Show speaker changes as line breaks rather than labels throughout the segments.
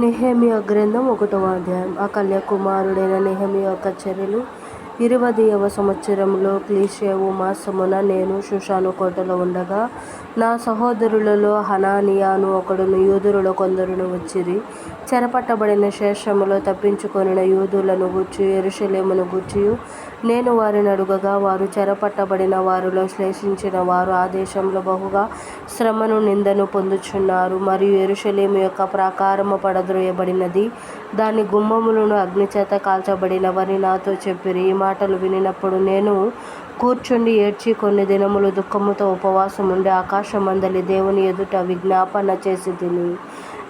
Nehemiah గ్రంథం ఒకటవ అధ్యాయం. ఆ కుమారుడైన నెహెమియా యొక్క చర్యలు ఇరవదియవ సంవత్సరంలో క్లీషేవు మాసమున నేను సుషాను కోటలో ఉండగా నా సహోదరులలో హనానియాను ఒకడును యూదురులో కొందరును వచ్చిరి. చెరపట్టబడిన శేషములో తప్పించుకొనిన యూదులను గూర్చి ఎరుషలేమును గూర్చి నేను వారిని అడుగగా వారు చెరపట్టబడిన వారిలో శ్లేషించిన వారు ఆ దేశంలో బహుగా శ్రమను నిందను పొందుచున్నారు. మరియు ఎరుషలేము యొక్క ప్రాకారము పడద్రోయబడినది. దాని గుమ్మములను అగ్నిచేత కాల్చబడినవని నాతో చెప్పిరి. ఈ మాటలు వినినప్పుడు నేను కూర్చుండి ఏడ్చి కొన్ని దినములు దుఃఖముతో ఉపవాసం ఉండి ఆకాశమందలి దేవుని ఎదుట విజ్ఞాపన చేసి తిని.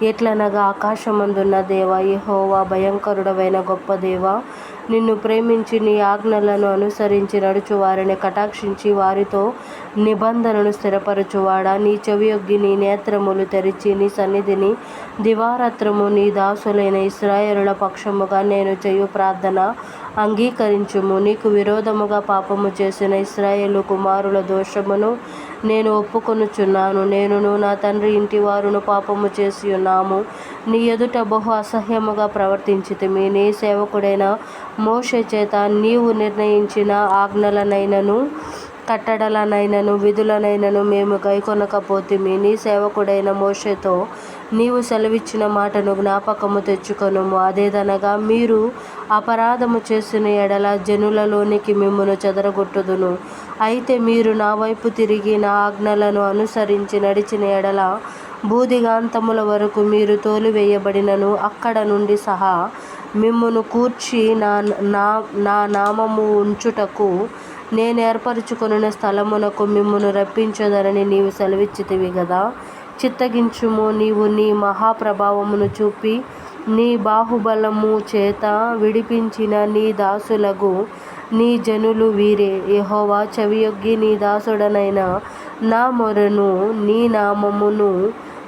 ఎట్లనగా ఆకాశమందున్న దేవ యెహోవా భయంకరుడవైన గొప్ప దేవ నిన్ను ప్రేమించి నీ ఆజ్ఞలను అనుసరించి నడుచు వారిని కటాక్షించి వారితో నిబంధనను స్థిరపరచువాడా. నీ చెవియొగ్గి నీ నేత్రములు తెరిచి నీ సన్నిధిని దివారాత్రము నీ దాసులైన ఇస్రాయేలుల పక్షముగా నేను చేయు ప్రార్థన. అంగీకరించుము. నీకు విరోధముగా పాపము చేసిన ఇస్రాయేలు కుమారుల దోషమును నేను ఒప్పుకొనుచున్నాను. నేనును నా తండ్రి ఇంటి వారును పాపము చేసి ఉన్నాము. నీ ఎదుట బహు అసహ్యముగా ప్రవర్తించితిమి. నీ సేవకుడైన మోషే చేత నీవు నిర్ణయించిన ఆజ్ఞలనైనను కట్టడలనైనను విధులనైనను మేము గైకొనకపోతిమి. నీ సేవకుడైన మోషేతో నీవు సెలవిచ్చిన మాటను జ్ఞాపకము తెచ్చుకొనుము. అదేదనగా మీరు అపరాధము చేసిన ఎడల జనులలోనికి మిమ్మను చెదరగొట్టుదును. అయితే మీరు నా వైపు తిరిగి నా ఆజ్ఞలను అనుసరించి నడిచిన ఎడల భూదిగాంతముల వరకు మీరు తోలివేయబడినను అక్కడ నుండి సహా మిమ్మును కూర్చి నా నా నా నామము ఉంచుటకు నేను ఏర్పరచుకొనిన స్థలమునకు మిమ్మును రప్పించదనని నీవు సెలవిచ్చితివి కదా చిత్తగించుము నీవు నీ మహాప్రభావమును చూపి నీ బాహుబలము చేత విడిపించిన నీ దాసులకు నీ జనులు వీరే. యహోవా చెవియొగ్గి నీ దాసుడనైన నా మొరను నీ నామమును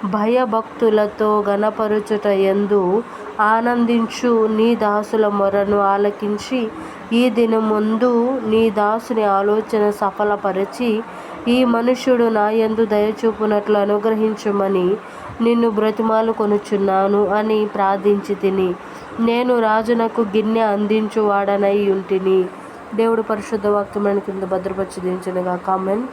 భయభక్తులతో గణపరచుట యందు ఆనందించు నీ దాసుల మొరను ఆలకించి ఈ దినమందు నీ దాసుని ఆలోచన సఫలపరచి ఈ మనుష్యుడు నా యందు దయచూపునట్లు అనుగ్రహించుమని నిన్ను బ్రతిమాలు కొనుచున్నాను అని ప్రార్థించి తిని నేను రాజునకు గిన్నె అందించువాడనై ఉంటిని. దేవుడు పరిశుద్ధ వాక్యమైన కింద భద్రపరిచి దించినగా కామెంట్